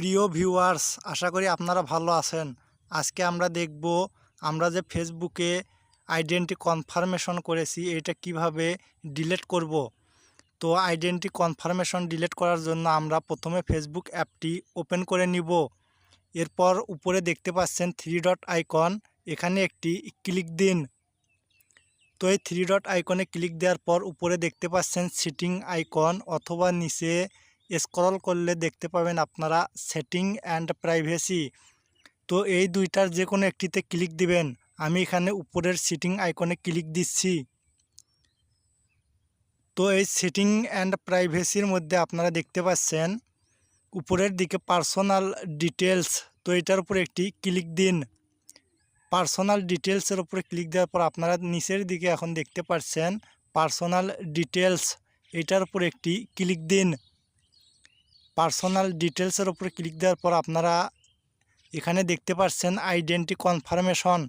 প্রিয় ভিউয়ার্স, আশা করি আপনারা ভালো আছেন। আজকে আমরা দেখব আমরা যে ফেসবুকে আইডেন্টি কনফার্মেশন করেছি, এটা কীভাবে ডিলিট করব। তো আইডেন্টি কনফার্মেশন ডিলেট করার জন্য আমরা প্রথমে ফেসবুক অ্যাপটি ওপেন করে নিব। এরপর উপরে দেখতে পাচ্ছেন থ্রি ডট আইকন, এখানে একটি ক্লিক দিন। তো এই থ্রি ডট আইকনে ক্লিক দেওয়ার পর উপরে দেখতে পাচ্ছেন সিটিং আইকন অথবা নিচে স্ক্রল করলে দেখতে পাবেন আপনারা সেটিং অ্যান্ড প্রাইভেসি তো এই দুইটার যে কোনো একটিতে ক্লিক দিবেন। আমি এখানে উপরের সিটিং আইকনে ক্লিক দিচ্ছি। তো এই সেটিং অ্যান্ড প্রাইভেসির মধ্যে আপনারা দেখতে পাচ্ছেন, উপরের দিকে পার্সোনাল ডিটেলস তো এটার উপরে একটি ক্লিক দিন। পার্সোনাল ডিটেলসের উপরে ক্লিক দেওয়ার পর আপনারা নিচের দিকে এখন দেখতে পাচ্ছেন পার্সোনাল ডিটেলস এটার উপরে একটি ক্লিক দিন। পার্সোনাল ডিটেলসের উপরে ক্লিক দেওয়ার পর আপনারা এখানে দেখতে পাচ্ছেন আইডেন্টি কনফার্মেশন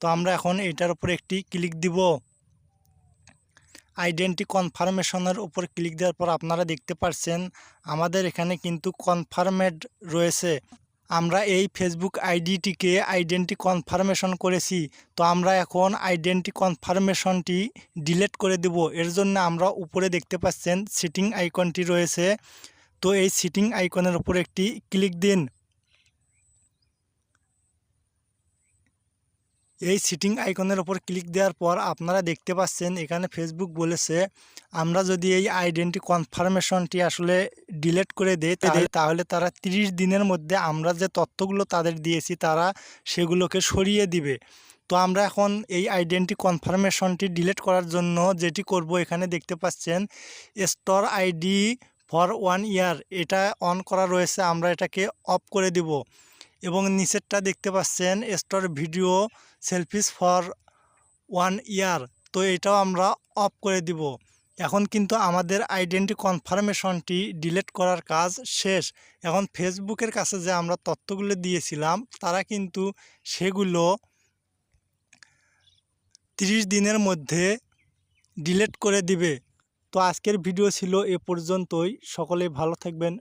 তো আমরা এখন এটার উপরে একটি ক্লিক দিব। আইডেন্টি কনফার্মেশনের উপর ক্লিক দেওয়ার পর আপনারা দেখতে পাচ্ছেন আমাদের এখানে কিন্তু কনফার্মেড রয়েছে। আমরা এই ফেসবুক আইডিটিকে আইডেন্টি কনফার্মেশন করেছি। তো আমরা এখন আইডেন্টি কনফার্মেশনটি ডিলিট করে দেব। এর জন্য আমরা উপরে দেখতে পাচ্ছেন সিটিং আইকনটি রয়েছে। তো এই সিটিং আইকনের উপর একটি ক্লিক দিন। এই সিটিং আইকনের ওপর ক্লিক দেওয়ার পর আপনারা দেখতে পাচ্ছেন এখানে ফেসবুক বলেছে আমরা যদি এই আইডেন্টি কনফার্মেশনটি আসলে ডিলিট করে দেই তাহলে তারা 30 দিনের মধ্যে আমরা যে তথ্যগুলো তাদের দিয়েছি তারা সেগুলোকে সরিয়ে দিবে। তো আমরা এখন এই আইডেন্টি কনফার্মেশনটি ডিলেট করার জন্য যেটি করব এখানে দেখতে পাচ্ছেন store ID for one year এটা অন করা রয়েছে, আমরা এটাকে অফ করে দিব। এবং নিচেরটা দেখতে পাচ্ছেন store video selfies for one year তো এটাও আমরা অফ করে দিব। এখন কিন্তু আমাদের আইডেন্টি কনফার্মেশনটি ডিলিট করার কাজ শেষ। এখন ফেসবুকের কাছে যে আমরা তথ্যগুলো দিয়েছিলাম, তারা কিন্তু সেগুলো তিরিশ দিনের মধ্যে ডিলিট করে দিবে। তো আজকের ভিডিও ছিল এ পর্যন্তই। সকলে ভালো থাকবেন